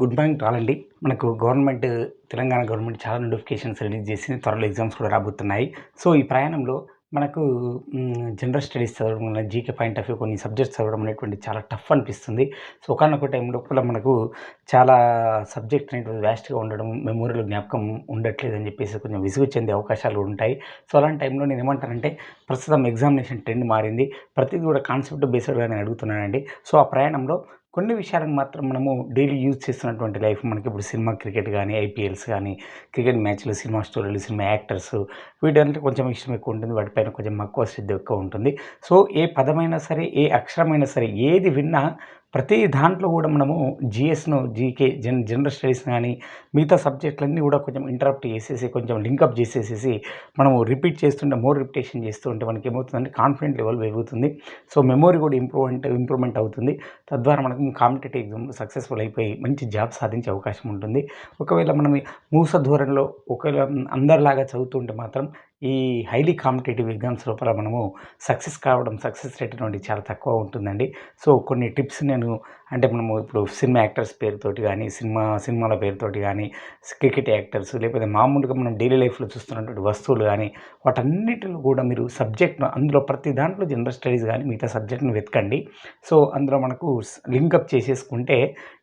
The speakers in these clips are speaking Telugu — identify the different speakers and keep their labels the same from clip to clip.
Speaker 1: గుడ్ మార్నింగ్ రాలండి అండి. మనకు గవర్నమెంట్ తెలంగాణ గవర్నమెంట్ చాలా నోటిఫికేషన్స్ రిలీజ్ చేసింది త్వరలో ఎగ్జామ్స్ కూడా రాబోతున్నాయి. సో ఈ ప్రయాణంలో మనకు జనరల్ స్టడీస్ చదవడం వల్ల జీకే పాయింట్ ఆఫ్ వ్యూ కొన్ని సబ్జెక్ట్స్ చదవడం అనేటువంటి చాలా టఫ్ అనిపిస్తుంది. సో ఒకనొక టైం లోపల మనకు చాలా సబ్జెక్ట్ అనేటువంటి వ్యాస్ట్గా ఉండడం మెమోరీలో జ్ఞాపకం ఉండట్లేదు అని చెప్పేసి కొంచెం విసుగు చెందే అవకాశాలు ఉంటాయి. సో అలాంటి టైంలో నేను ఏమంటానంటే ప్రస్తుతం ఎగ్జామినేషన్ ట్రెండ్ మారింది. ప్రతిదీ కూడా కాన్సెప్ట్ బేస్డ్గా నేను అడుగుతున్నానండి. సో ఆ ప్రయాణంలో కొన్ని విషయాలకు మాత్రం మనము డైలీ యూజ్ చేస్తున్నటువంటి లైఫ్ మనకి ఇప్పుడు సినిమా క్రికెట్ కానీ ఐపీఎల్స్ కానీ క్రికెట్ మ్యాచ్లు సినిమా స్టోరీలు సినిమా యాక్టర్స్ వీటంటే కొంచెం ఇష్టం ఎక్కువ ఉంటుంది. వాటిపైన కొంచెం మక్కువ శ్రద్ధ ఎక్కువ ఉంటుంది. సో ఏ పదమైనా సరే ఏ అక్షరమైనా సరే ఏది విన్నా ప్రతి దాంట్లో కూడా మనము జిఎస్ను జీకే జన్ జనరల్ స్టడీస్ కానీ మిగతా సబ్జెక్టులన్నీ కూడా కొంచెం ఇంటరప్ట్ చేసేసి కొంచెం లింకప్ చేసేసేసి మనము రిపీట్ చేస్తుంటే మోర్ రిపిటేషన్ చేస్తుంటే మనకి ఏమవుతుందంటే కాన్ఫిడెంట్ లెవెల్ పెరుగుతుంది. సో మెమోరీ కూడా ఇంప్రూవ్మెంట్ ఇంప్రూవ్మెంట్ అవుతుంది. తద్వారా మనకు కాంపిటేటివ్ ఎగ్జామ్ సక్సెస్ఫుల్ అయిపోయి మంచి జాబ్ సాధించే అవకాశం ఉంటుంది. ఒకవేళ మనం మూస ధోరణిలో ఒకవేళ అందరిలాగా చదువుతుంటే మాత్రం ఈ హైలీ కాంపిటేటివ్ ఎగ్జామ్స్ లోపల మనము సక్సెస్ కావడం సక్సెస్ రేట్ అనేది చాలా తక్కువ ఉంటుందండి. సో కొన్ని టిప్స్ నేను అంటే మనము ఇప్పుడు సినిమా యాక్టర్స్ పేరుతోటి కానీ సినిమా సినిమాల పేరుతోటి కానీ క్రికెట్ యాక్టర్స్ లేకపోతే మామూలుగా మనం డైలీ లైఫ్లో చూస్తున్నటువంటి వస్తువులు కానీ వాటన్నిటిలో కూడా మీరు సబ్జెక్ట్ను అందులో ప్రతి దాంట్లో జనరల్ స్టడీస్ కానీ మిగతా సబ్జెక్ట్ను వెతకండి. సో అందులో మనకు లింకప్ చేసేసుకుంటే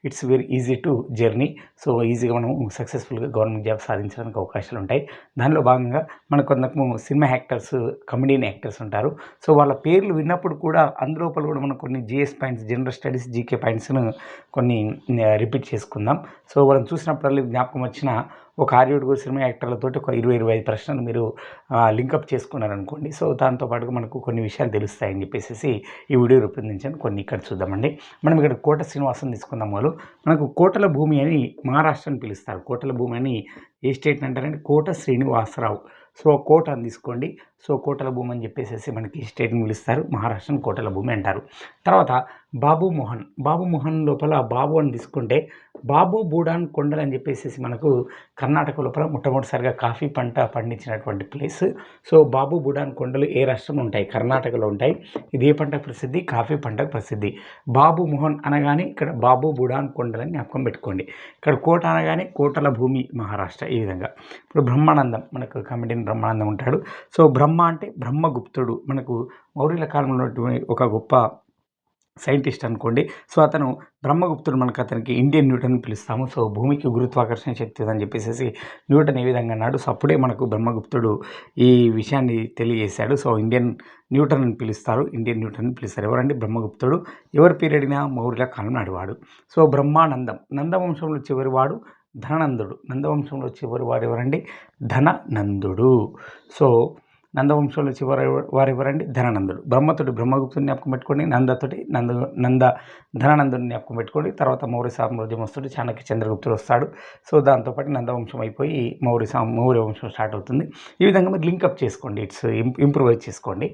Speaker 1: it's very easy to journey. So ఈజీగా మనం సక్సెస్ఫుల్గా గవర్నమెంట్ జాబ్ సాధించడానికి అవకాశాలు ఉంటాయి. దానిలో భాగంగా మనకు కొంతకు సినిమా యాక్టర్స్ కమెడియన్ యాక్టర్స్ ఉంటారు. సో వాళ్ళ పేర్లు విన్నప్పుడు కూడా అందులోపల కూడా మనం కొన్ని GS points general studies GK points పాయింట్స్ను కొన్ని రిపీట్ చేసుకుందాం. సో వాళ్ళని చూసినప్పుడల్లా జ్ఞాపకం వచ్చిన ఒక ఆర్యుడుగురు సినిమా యాక్టర్లతోటి ఒక ఇరవై ఇరవై ఐదు ప్రశ్నలు మీరు లింకప్ చేసుకున్నారనుకోండి. సో దాంతో పాటుగా మనకు కొన్ని విషయాలు తెలుస్తాయని చెప్పేసి ఈ వీడియో రూపొందించాను. కొన్ని ఇక్కడ చూద్దామండి. మనం ఇక్కడ కోట శ్రీనివాసం తీసుకుందాం వాళ్ళు మనకు కోటల భూమి అని మహారాష్ట్రని పిలుస్తారు. కోటల భూమి అని ఏ స్టేట్ అంటారంటే కోట శ్రీనివాసరావు. సో కోట అని తీసుకోండి. సో కోటల భూమి అని చెప్పేసి మనకి స్టేట్ని పిలుస్తారు మహారాష్ట్రను కోటల భూమి అంటారు. తర్వాత బాబు మోహన్. బాబు మోహన్ లోపల బాబు అని తీసుకుంటే బాబు బూడాన్ కొండలు అని చెప్పేసి మనకు కర్ణాటక లోపల మొట్టమొదటిసారిగా కాఫీ పంట పండించినటువంటి ప్లేస్. సో బాబు బూడాన్ కొండలు ఏ రాష్ట్రంలో ఉంటాయి? కర్ణాటకలో ఉంటాయి. ఇది ఏ పంట ప్రసిద్ధి? కాఫీ పంటకు ప్రసిద్ధి. బాబు మోహన్ అనగానే ఇక్కడ బాబు బుడాన్ కొండలని జ్ఞాపకం పెట్టుకోండి. ఇక్కడ కోట అనగానే కోటల భూమి మహారాష్ట్ర ఈ విధంగా. ఇప్పుడు బ్రహ్మానందం మనకు బ్రహ్మానందం ఉంటాడు. సో బ్రహ్మ అంటే బ్రహ్మగుప్తుడు. మనకు మౌర్యుల కాలంలో ఒక గొప్ప సైంటిస్ట్ అనుకోండి. సో అతను బ్రహ్మగుప్తుడు మనకు అతనికి ఇండియన్ న్యూటన్ పిలుస్తాము. సో భూమికి గురుత్వాకర్షణ శక్తి అని చెప్పేసి న్యూటన్ ఏ విధంగా అన్నాడు. సో అప్పుడే మనకు బ్రహ్మగుప్తుడు ఈ విషయాన్ని తెలియజేశాడు. సో ఇండియన్ న్యూటన్ అని పిలుస్తారు. ఇండియన్ న్యూటన్ అని పిలుస్తారు. ఎవరండి? బ్రహ్మగుప్తుడు. ఎవరి పీరియడ్నా మౌర్యుల కాలం నాడువాడు సో బ్రహ్మానందం. నందవంశంలో చివరివాడు ధననందుడు నందవంశంలో చివరి వాడు ఎవరండి ధననందుడు. సో నందవంశంలో చివరి వారు ఎవరండి ధననందుడు. బ్రహ్మతుడు బ్రహ్మగుప్తుని జ్ఞాపకం పెట్టుకోండి నందతుడి నంద నంద ధనానందుడిని జ్ఞాపకం పెట్టుకోండి తర్వాత మౌర్య సామ్రాజ్యం వస్తుంది చాణక్య చంద్రగుప్తుడు వస్తాడు. సో దాంతోపాటు నందవంశం అయిపోయి మౌర్య సా మౌర్య వంశం స్టార్ట్ అవుతుంది. ఈ విధంగా మీరు లింకప్ చేసుకోండి ఇట్స్ ఇంప్రూవైజ్ చేసుకోండి.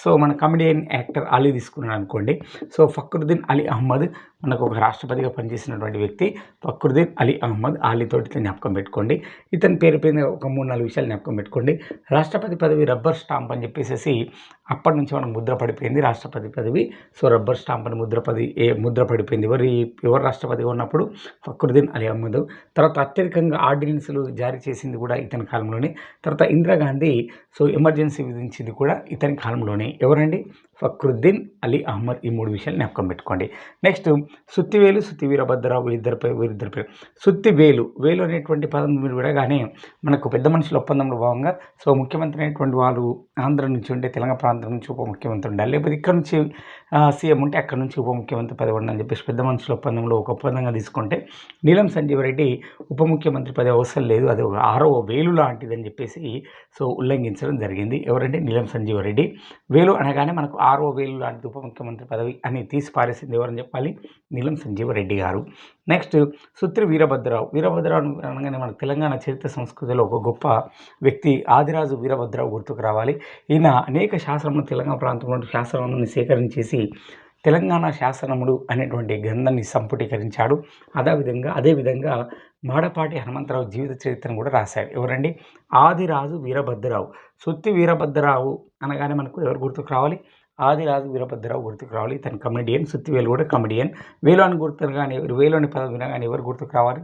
Speaker 1: సో మన కమెడియన్ యాక్టర్ అలీ తీసుకున్నాను అనుకోండి. సో ఫక్రుద్దీన్ అలీ అహ్మద్ మనకు ఒక రాష్ట్రపతిగా పనిచేసినటువంటి వ్యక్తి ఫక్రుద్దీన్ అలీ అహ్మద్ అలీతోటి జ్ఞాపకం పెట్టుకోండి. ఇతని పేరు పైన ఒక మూడు నాలుగు విషయాలు జ్ఞాపకం పెట్టుకోండి. రాష్ట్రపతి పదవి రబ్బర్ స్టాంప్ అని చెప్పేసి అప్పటి నుంచి మనకు ముద్ర పడిపోయింది రాష్ట్రపతి పదవి. సో రబ్బర్ స్టాంప్ అని ముద్రపది ఏ ముద్ర పడిపోయింది. ఎవరి ఎవరు రాష్ట్రపతిగా ఉన్నప్పుడు? ఫక్రుద్దీన్ అలీ అహ్మద్. తర్వాత అత్యధికంగా ఆర్డినెన్స్లు జారీ చేసింది కూడా ఇతని కాలంలోనే. తర్వాత ఇందిరాగాంధీ సో ఎమర్జెన్సీ విధించింది కూడా ఇతని కాలంలోనే. ఎవరండి? ఫక్రుద్దీన్ అలీ అహ్మద్. ఈ మూడు విషయాలు జ్ఞాపకం పెట్టుకోండి. నెక్స్ట్ సుత్తివేలు సుత్తి వీరభద్రరావు వీరిద్దరిపై వీరిద్దరిపై. సుత్తివేలు వేలు అనేటువంటి పదం మీరు విడగానే మనకు పెద్ద మనుషుల ఒప్పందంలో భాగంగా సో ముఖ్యమంత్రి అనేటువంటి వాళ్ళు ఆంధ్ర నుంచి ఉంటే తెలంగాణ ప్రాంతం నుంచి ఉప ముఖ్యమంత్రి ఉండాలి. లేకపోతే ఇక్కడ నుంచి సీఎం ఉంటే అక్కడ నుంచి ఉప ముఖ్యమంత్రి పదవి ఉండాలని చెప్పేసి పెద్ద మనుషుల ఒప్పందంలో ఒక ఒప్పందంగా తీసుకుంటే నీలం సంజీవ్ రెడ్డి ఉప ముఖ్యమంత్రి పదవి అవసరం లేదు అది ఒక ఆరో వేలు లాంటిదని చెప్పేసి సో ఉల్లంఘించడం జరిగింది. ఎవరంటే నీలం సంజీవ్ రెడ్డి. వేలు అనగానే మనకు ఆరో వేలు లాంటిది ఉప ముఖ్యమంత్రి పదవి అని తీసి పారేసింది ఎవరని చెప్పాలి? నీలం సంజీవ రెడ్డి గారు. నెక్స్ట్ సుత్రి వీరభద్రరావు. వీరభద్రరావు అనగానే మన తెలంగాణ చరిత్ర సంస్కృతిలో ఒక గొప్ప వ్యక్తి ఆదిరాజు వీరభద్రరావు గుర్తుకు రావాలి. ఈయన అనేక శాస్త్రములు తెలంగాణ ప్రాంతంలో శాస్త్రములను సేకరించేసి తెలంగాణ శాసనముడు అనేటువంటి గ్రంథాన్ని సంపుటీకరించాడు. అదేవిధంగా అదేవిధంగా మాడపాటి హనుమంతరావు జీవిత చరిత్రను కూడా రాశాడు ఎవరండి? ఆదిరాజు వీరభద్రరావు. సుత్తి వీరభద్రరావు అనగానే మనకు ఎవరు గుర్తుకు రావాలి? ఆదిరాజు వీరభద్రరావు గుర్తుకు రావాలి. తన కమెడియన్ సుత్తివేలు కూడా కమెడియన్ వేలు అని గుర్తుకు కానీ ఎవరు వేలు అని పదం వినగానే ఎవరు గుర్తుకు రావాలి?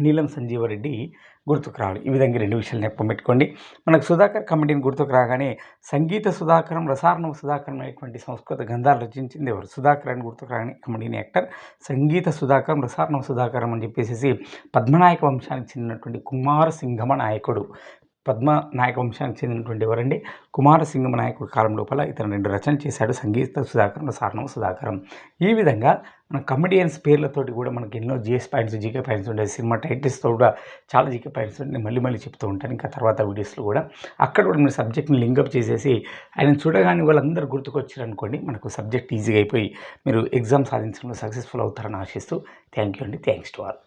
Speaker 1: నీలం సంజీవరెడ్డి గుర్తుకు రావాలి. ఈ విధంగా రెండు విషయాలు నెప్పం పెట్టుకోండి. మనకు సుధాకర్ కమిటీని గుర్తుకు రాగానే సంగీత సుధాకరం రసారణం సుధాకరం అనేటువంటి సంస్కృత గంధాలు రచించింది ఎవరు? సుధాకర్ అని గుర్తుకు రాగానే కమిటీని యాక్టర్ సంగీత సుధాకరం రసారణం సుధాకరం అని చెప్పేసి పద్మనాయక వంశానికి చెందినటువంటి కుమార సింగమ నాయకుడు. పద్మ నాయక వంశానికి చెందినటువంటి ఎవరండి? కుమారసింగమ నాయకుడు కాలం లోపల ఇతను రెండు రచన చేశాడు. సంగీత సుధాకరం సారణం సుధాకరం. ఈ విధంగా మన కమెడియన్స్ పేర్లతోటి కూడా మనకి ఎన్నో జిఎస్ పాయింట్స్ జీకే పాయింట్స్ ఉంటాయి సినిమా టైటిల్స్తో కూడా చాలా జీకే పాయింట్స్ ఉంటాయి మళ్ళీ మళ్ళీ చెప్తూ ఉంటాను. ఇంకా తర్వాత వీడియోస్లో కూడా. అక్కడ కూడా మీరు సబ్జెక్ట్ని లింకప్ చేసేసి ఆయన చూడగానే వాళ్ళందరూ గుర్తుకొచ్చారు అనుకోండి మనకు సబ్జెక్ట్ ఈజీగా అయిపోయి మీరు ఎగ్జామ్ సాధించడంలో సక్సెస్ఫుల్ అవుతారని ఆశిస్తూ థ్యాంక్ యూ అండి. Thanks to all